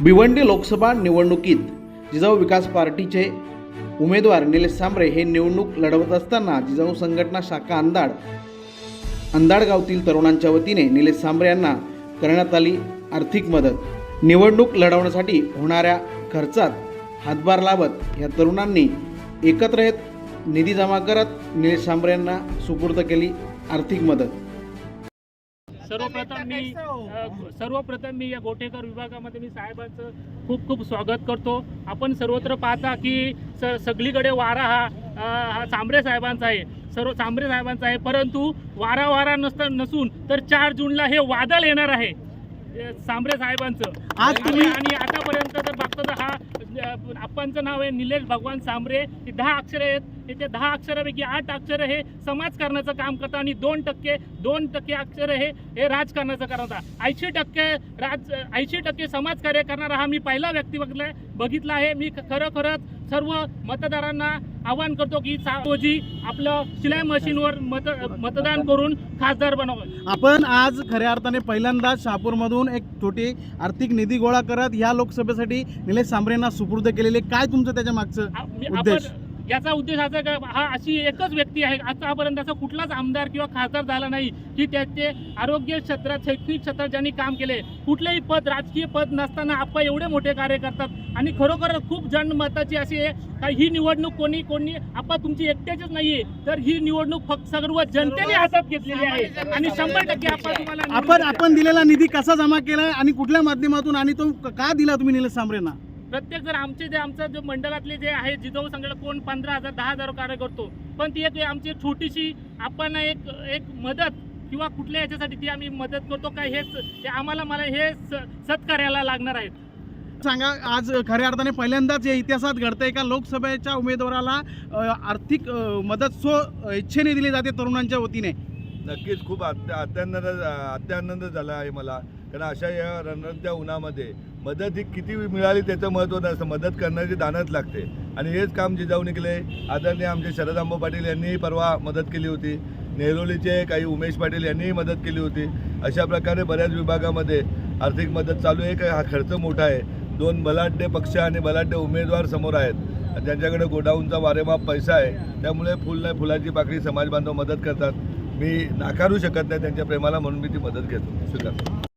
भिवंडी लोकसभा निवडणुकीत जिजाऊ विकास पार्टीचे उमेदवार निलेश सांबरे हे निवडणूक लढवत असताना जिजाऊ संघटना शाखा अंधाड अंधाड गावातील तरुणांच्या वतीने निलेश सांबरे यांना करण्यात आली आर्थिक मदत. निवडणूक लढवण्यासाठी होणाऱ्या खर्चात हातभार लावत या तरुणांनी एकत्र येत निधी जमा करत निलेश सांबरे यांना सुपूर्द केली आर्थिक मदत. सर्वप्रथम मी अ, सर्वप्रथम मी या गोटेकर विभागामध्ये मी साहेबांचं खूप खूप स्वागत करतो. आपण सर्वत्र पाहता की स सगळीकडे वारा हा हा सांबरे साहेबांचा आहे. सर्व सांबरे साहेबांचा आहे. परंतु वारा वारा नसता नसून तर चार जूनला हे वादळ येणार आहे. सांबरे साहेबांचं. आज आणि- तुम्ही- आणि आतापर्यंत जर बघतो तर हा अ, आपणचं नाव आहे निलेश भगवान सांबरे. हे दहा अक्षरे आहेत. हे ते दहा अक्षरापैकी आठ अक्षर हे समाजकारणाचं काम करतात आणि दोन टक्के दोन टक्के अक्षर हे हे राजकारणाचं करतात. ऐंशी टक्के राज ऐंशी टक्के समाजकार्य करणारा हा मी पहिला व्यक्ती बघलाय बघितला आहे. मी खरोखरच सर्व मतदारांना आवाहन करतो की सावजी आपलं शिलाई मशीनवर मत मतदान करून खासदार बनवावं आपण आज खऱ्या अर्थाने पहिल्यांदाच शहापूरमधून एक छोटी आर्थिक निधी गोळा करत ह्या लोकसभेसाठी निलेश सांबरेंना सुपूर्द केलेले काय तुमचं त्याच्या मागचं उद्देश? याचा उद्देश असा का हा अशी एकच व्यक्ती आहे आतापर्यंत असा कुठलाच आमदार किंवा खासदार झाला नाही की त्याचे आरोग्य क्षेत्रात शैक्षणिक क्षेत्रात ज्यांनी काम केले कुठलेही पद राजकीय पद नसताना आपण एवढे मोठे कार्य करतात आणि खरोखर खूप जनमताची अशी आहे का ही निवडणूक कोणी कोणी आपण तुमची एकट्याचीच नाहीये तर ही निवडणूक फक्त सर्व जनतेने हातात घेतलेली आहे आणि शंभर टक्के आपण तुम्हाला आपण. आपण दिलेला निधी कसा जमा केलाय आणि कुठल्या माध्यमातून आणि तो क- का दिला तुम्ही निलेश सांबरेंना प्रत्येक जर आमचे जे आमचं जे मंडळातले जे आहे जिजाऊ संघाला कोण पंधरा हजार दहा हजार कार्य करतो. पण ती एक आमची छोटीशी आपण एक एक मदत किंवा कुठल्या याच्यासाठी ती आम्ही मदत करतो काय हेच ते आम्हाला मला हे स- सत्कार्याला लागणार आहेत सांगा आज खऱ्या अर्थाने पहिल्यांदाच या इतिहासात घडतंय का? लोकसभेच्या उमेदवाराला आर्थिक मदत सो इच्छेने दिली जाते तरुणांच्या वतीने. नक्कीच खूप अत्य अत्यानंद अत्यानंद झाला आहे मला. कारण अशा या रणरणत्या उन्हामध्ये मदत ही किती मिळाली त्याचं महत्त्व नसतं. मदत करण्याची दानच लागते. आणि हेच काम जिजाऊने केले. आदरणीय आमचे शरद आंबा पाटील यांनीही परवा मदत केली होती. नेहरोलीचे काही उमेश पाटील यांनीही मदत केली होती. अशा प्रकारे बऱ्याच विभागामध्ये आर्थिक मदत चालू आहे. का हा खर्च मोठा आहे. दोन बलाढ्य पक्ष आणि बलाढ्य उमेदवार समोर आहेत. त्यांच्याकडे गोडाऊनचा वारेमाप पैसा आहे त्यामुळे फुल फुलाची पाकळी समाज बांधव मदत करतात. मी नाकारू शकत नाही त्यांच्या प्रेमाला म्हणून मी ती मदत घेतो. स्वीकारतो